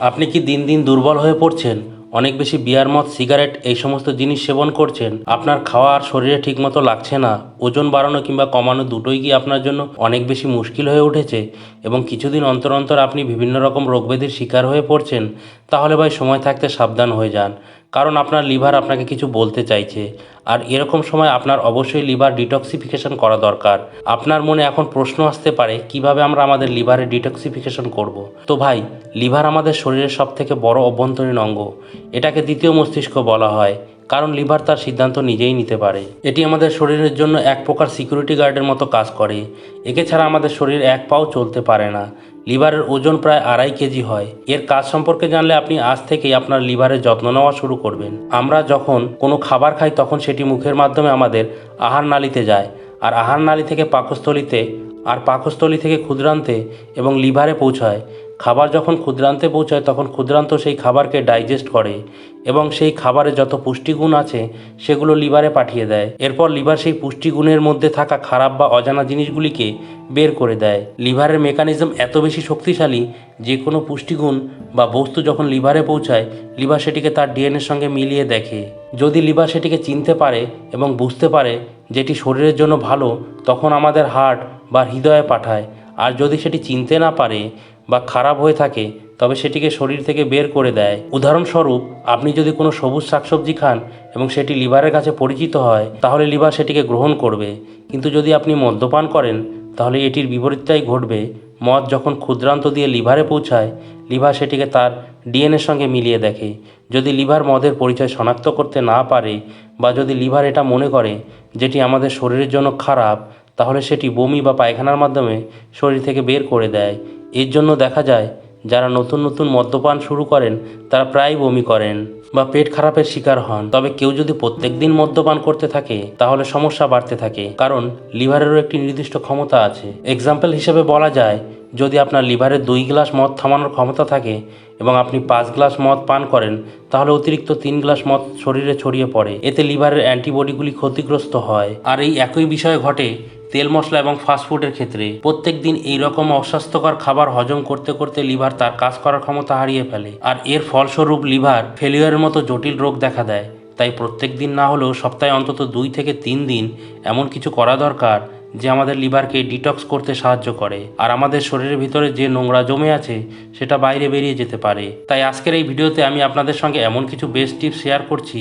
আপনি কি দিন দিন দুর্বল হয়ে পড়ছেন? অনেক বেশি বিয়ার মদ, সিগারেট, এই সমস্ত জিনিস সেবন করছেন। আপনার খাওয়া আর শরীরে ঠিকমতো লাগছে না। ওজন বাড়ানো কিংবা কমানো দুটোই কি আপনার জন্য অনেক বেশি মুশকিল হয়ে উঠেছে? এবং কিছুদিন অন্তর অন্তর আপনি বিভিন্ন রকম রোগব্যাধির শিকার হয়ে পড়ছেন, তাহলে ভাই সময় থাকতে সাবধান হয়ে যান। কারণ আপনার লিভার আপনাকে কিছু বলতে চাইছে। আর এরকম সময় আপনার অবশ্যই লিভার ডিটক্সিফিকেশন করা দরকার। আপনার মনে এখন প্রশ্ন আসতে পারে, কীভাবে আমরা আমাদের লিভারের ডিটক্সিফিকেশন করব। তো ভাই, লিভার আমাদের শরীরের সব থেকে বড় অভ্যন্তরীণ অঙ্গ। এটাকে দ্বিতীয় মস্তিষ্ক বলা হয়। কারণ লিভার তার সিদ্ধান্ত নিজেই নিতে পারে। এটি আমাদের শরীরের জন্য এক প্রকার সিকিউরিটি গার্ডের মতো কাজ করে। একে ছাড়া আমাদের শরীর এক পাও চলতে পারে না। লিভারের ওজন প্রায় আড়াই কেজি হয়। এর কাজ সম্পর্কে জানলে আপনি আজ থেকেই আপনার লিভারের যত্ন নেওয়া শুরু করবেন। আমরা যখন কোনো খাবার খাই তখন সেটি মুখের মাধ্যমে আমাদের আহার নালীতে যায়। আর আহার নালী থেকে পাকস্থলিতে আর পাকস্থলী থেকে ক্ষুদ্রান্তে এবং লিভারে পৌঁছায়। খাবার যখন ক্ষুদ্রান্তে পৌঁছায়, তখন ক্ষুদ্রান্ত সেই খাবারকে ডাইজেস্ট করে এবং সেই খাবারে যত পুষ্টিগুণ আছে, সেগুলো লিভারে পাঠিয়ে দেয়। এরপর লিভার সেই পুষ্টিগুণের মধ্যে থাকা খারাপ বা অজানা জিনিসগুলিকে বের করে দেয়। লিভারের মেকানিজম এত বেশি শক্তিশালী যে কোনো পুষ্টিগুণ বা বস্তু যখন লিভারে পৌঁছায়, লিভার সেটিকে তার ডিএনএর সঙ্গে মিলিয়ে দেখে। যদি লিভার সেটিকে চিনতে পারে এবং বুঝতে পারে যেটি শরীরের জন্য ভালো, তখন আমাদের হার্ট বা হৃদয়ে পাঠায়। আর যদি সেটি চিনতে না পারে বা খারাপ হয়ে থাকে, তবে সেটিকে শরীর থেকে বের করে দেয়। উদাহরণস্বরূপ, আপনি যদি কোনো সবুজ শাকসবজি খান এবং সেটি লিভারের কাছে পরিচিত হয়, তাহলে লিভার সেটিকে গ্রহণ করবে। কিন্তু যদি আপনি মদ্যপান করেন, তাহলে এটির বিপরীতটাই ঘটবে। মদ যখন ক্ষুদ্রান্ত দিয়ে লিভারে পৌঁছায়, লিভার সেটিকে তার ডিএনএর সঙ্গে মিলিয়ে দেখে। যদি লিভার মদের পরিচয় শনাক্ত করতে না পারে বা যদি লিভার এটা মনে করে, যেটি আমাদের শরীরের জন্য খারাপ তাহলে সেটি বমি বা পায়খানার মাধ্যমে শরীর থেকে বের করে দেয়। এর জন্য দেখা যায়, যারা নতুন নতুন মদ্যপান শুরু করেন, তারা প্রায় বমি করেন বা পেট খারাপের শিকার হন। তবে কেউ যদি প্রত্যেক দিন মদ্যপান করতে থাকে, তাহলে সমস্যা বাড়তে থাকে। কারণ, লিভারেরও একটি নির্দিষ্ট ক্ষমতা আছে। এক্সাম্পল হিসেবে বলা যায়, যদি আপনার লিভারে দুই গ্লাস মদ থামানোর ক্ষমতা থাকে এবং আপনি পাঁচ গ্লাস মদ পান করেন, তাহলে অতিরিক্ত তিন গ্লাস মদ শরীরে ছড়িয়ে পড়ে। এতে লিভারের অ্যান্টিবডিগুলি ক্ষতিগ্রস্ত হয়। আর এই একই বিষয়ে ঘটে তেল মশলা এবং ফাস্টফুডের ক্ষেত্রে প্রত্যেক দিন এই রকম অস্বাস্থ্যকর খাবার হজম করতে করতে লিভার তার কাজ করার ক্ষমতা হারিয়ে ফেলে। আর এর ফলস্বরূপ লিভার ফেলিওরের মতো জটিল রোগ দেখা দেয়। তাই প্রত্যেক দিন না হলেও সপ্তাহে অন্তত দুই থেকে তিন দিন এমন কিছু করা দরকার যে আমাদের লিভারকে ডিটক্স করতে সাহায্য করে। আর আমাদের শরীরের ভিতরে যে নোংরা জমে আছে, সেটা বাইরে বেরিয়ে যেতে পারে। তাই আজকের এই ভিডিওতে আমি আপনাদের সঙ্গে এমন কিছু বেস্ট টিপস শেয়ার করছি,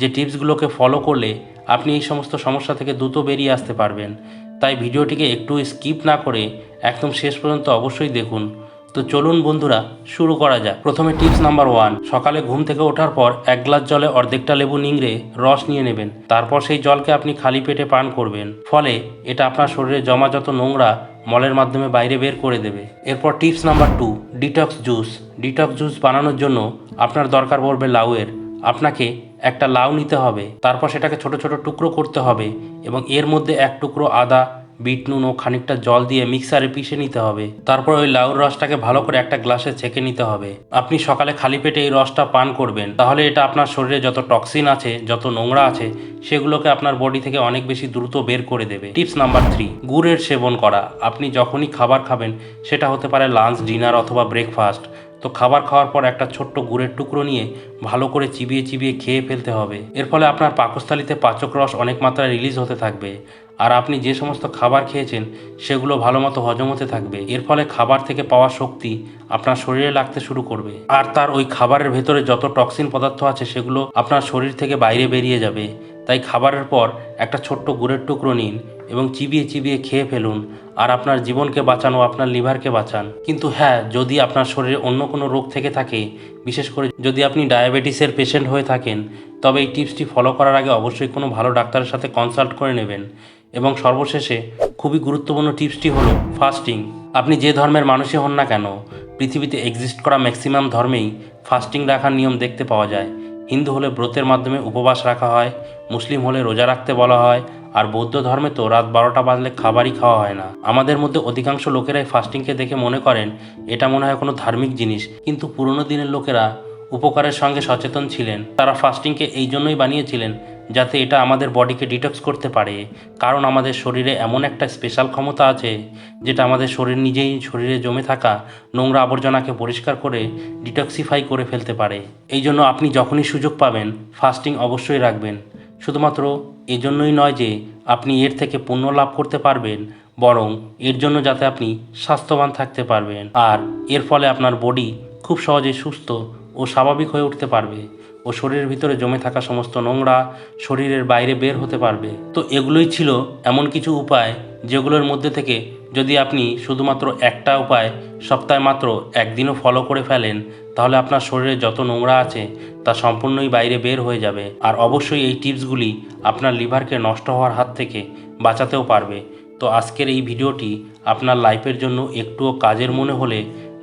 যে টিপসগুলোকে ফলো করলে আপনি এই সমস্ত সমস্যা থেকে দ্রুত বেরিয়ে আসতে পারবেন। তাই ভিডিওটিকে একটু স্কিপ না করে একদম শেষ পর্যন্ত অবশ্যই দেখুন। তো চলুন বন্ধুরা, শুরু করা যাক। প্রথমে টিপস নাম্বার ওয়ান, সকালে ঘুম থেকে ওঠার পর এক গ্লাস জলে অর্ধেকটা লেবু নিংড়ে রস নিয়ে নেবেন। তারপর সেই জলকে আপনি খালি পেটে পান করবেন। ফলে এটা আপনার শরীরে জমা যত নোংরা মলের মাধ্যমে বাইরে বের করে দেবে। এরপর tips number two, detox juice. Detox juice বানানোর জন্য আপনার দরকার পড়বে লাউয়ের। আপনাকে একটা লাউ নিতে হবে, তারপর সেটাকে ছোট ছোট টুকরো করতে হবে এবং এর মধ্যে এক টুকরো আদা, বিট নুন ও খানিকটা জল দিয়ে মিক্সারে পিষে নিতে হবে। তারপর ওই লাউর রসটাকে ভালো করে একটা গ্লাসে ছেঁকে নিতে হবে। আপনি সকালে খালি পেটে এই রসটা পান করবেন, তাহলে এটা আপনার শরীরে যত টক্সিন আছে, যত নোংরা আছে, সেগুলোকে আপনার বডি থেকে অনেক বেশি দ্রুত বের করে দেবে। টিপস নাম্বার থ্রি, গুড়ের সেবন করা। আপনি যখনই খাবার খাবেন, সেটা হতে পারে লাঞ্চ, ডিনার অথবা ব্রেকফাস্ট। তো খাবার খাওয়ার পর একটা ছোট্ট গুড়ের টুকরো নিয়ে ভালো করে চিবিয়ে চিবিয়ে খেয়ে ফেলতে হবে। এর ফলে আপনার পাকস্থলিতে পাচক রস অনেক মাত্রায় রিলিজ হতে থাকবে। আর আপনি যে সমস্ত খাবার খেয়েছেন, সেগুলো ভালো মতো হজম হতে থাকবে। এর ফলে খাবার থেকে পাওয়া শক্তি আপনার শরীরে লাগতে শুরু করবে। আর তার ওই খাবারের ভেতরে যত টক্সিন পদার্থ আছে, সেগুলো আপনার শরীর থেকে বাইরে বেরিয়ে যাবে। তাই খাবারের পর একটা ছোট্ট গুড়ের টুকরো নিন এবং চিবিয়ে চিবিয়ে খেয়ে ফেলুন আর আপনার জীবনকে বাঁচান ও আপনার লিভারকে বাঁচান। কিন্তু হ্যাঁ যদি আপনার শরীরে অন্য কোনো রোগ থেকে থাকে, বিশেষ করে যদি আপনি ডায়াবেটিসের পেশেন্ট হয়ে থাকেন, তবে এই টিপসটি ফলো করার আগে অবশ্যই কোনো ভালো ডাক্তারের সাথে কনসাল্ট করে নেবেন। এবং সর্বশেষে খুবই গুরুত্বপূর্ণ টিপসটি হলো ফাস্টিং। আপনি যে ধর্মের মানুষই হন না কেন, পৃথিবীতে এক্সিস্ট করা ম্যাক্সিমাম ধর্মেই ফাস্টিং রাখার নিয়ম দেখতে পাওয়া যায়। হিন্দু হলে ব্রতের মাধ্যমে উপবাস রাখা হয়, মুসলিম হলে রোজা রাখতে বলা হয়, আর বৌদ্ধ ধর্মে তো রাত বারোটা বাজলে খাবারই খাওয়া হয় না। আমাদের মধ্যে অধিকাংশ লোকেরাই ফাস্টিংকে দেখে মনে করেন, এটা মনে হয় কোনো ধার্মিক জিনিস। কিন্তু পুরনো দিনের লোকেরা উপকারের সঙ্গে সচেতন ছিলেন। তারা ফাস্টিংকে এই জন্যই বানিয়েছিলেন যাতে এটা আমাদের বডিকে ডিটক্স করতে পারে। কারণ আমাদের শরীরে এমন একটা স্পেশাল ক্ষমতা আছে, যেটা আমাদের শরীর নিজেই শরীরে জমে থাকা নোংরা আবর্জনাকে পরিষ্কার করে ডিটক্সিফাই করে ফেলতে পারে। এই জন্য আপনি যখনই সুযোগ পাবেন ফাস্টিং অবশ্যই রাখবেন। শুধুমাত্র এজন্যই নয় যে আপনি এর থেকে পুণ্য লাভ করতে পারবেন, বরং এর জন্য যাতে আপনি স্বাস্থ্যবান থাকতে পারবেন। আর এর ফলে আপনার বডি খুব সহজেই সুস্থ ও স্বাভাবিক হয়ে উঠতে পারবে। ও শরীরের ভিতরে জমে থাকা সমস্ত নোংরা শরীরের বাইরে বের হতে পারবে। তো এগুলোই ছিল এমন কিছু উপায় যেগুলোর মধ্যে থেকে যদি আপনি শুধুমাত্র একটা উপায় সপ্তাহে মাত্র একদিনও ফলো করে ফেলেন, তাহলে আপনার শরীরে যত নোংরা আছে তা সম্পূর্ণই বাইরে বের হয়ে যাবে। আর অবশ্যই এই টিপসগুলি আপনার লিভারকে নষ্ট হওয়ার হাত থেকে বাঁচাতেও পারবে। তো আজকের এই ভিডিওটি আপনার লাইফের জন্য একটুও কাজের মনে হলে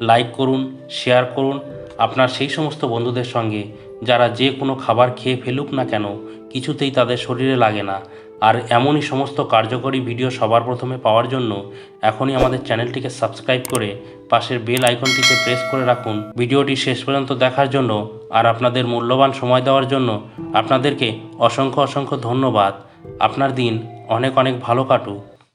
লাইক করুন শেয়ার করুন আপনার সেই সমস্ত বন্ধুদের সঙ্গে যারা যে কোনো খাবার খেয়ে ফেলুক না কেন, কিছুতেই তাদের শরীরে লাগে না। আর এমনই সমস্ত কার্যকরী ভিডিও সবার প্রথমে পাওয়ার জন্য এখনই আমাদের চ্যানেলটিকে সাবস্ক্রাইব করে পাশের বেল আইকনটিতে প্রেস করে রাখুন। ভিডিওটি শেষ পর্যন্ত দেখার জন্য আর আপনাদের মূল্যবান সময় দেওয়ার জন্য আপনাদেরকে অসংখ্য অসংখ্য ধন্যবাদ। আপনার দিন অনেক অনেক ভালো কাটুক।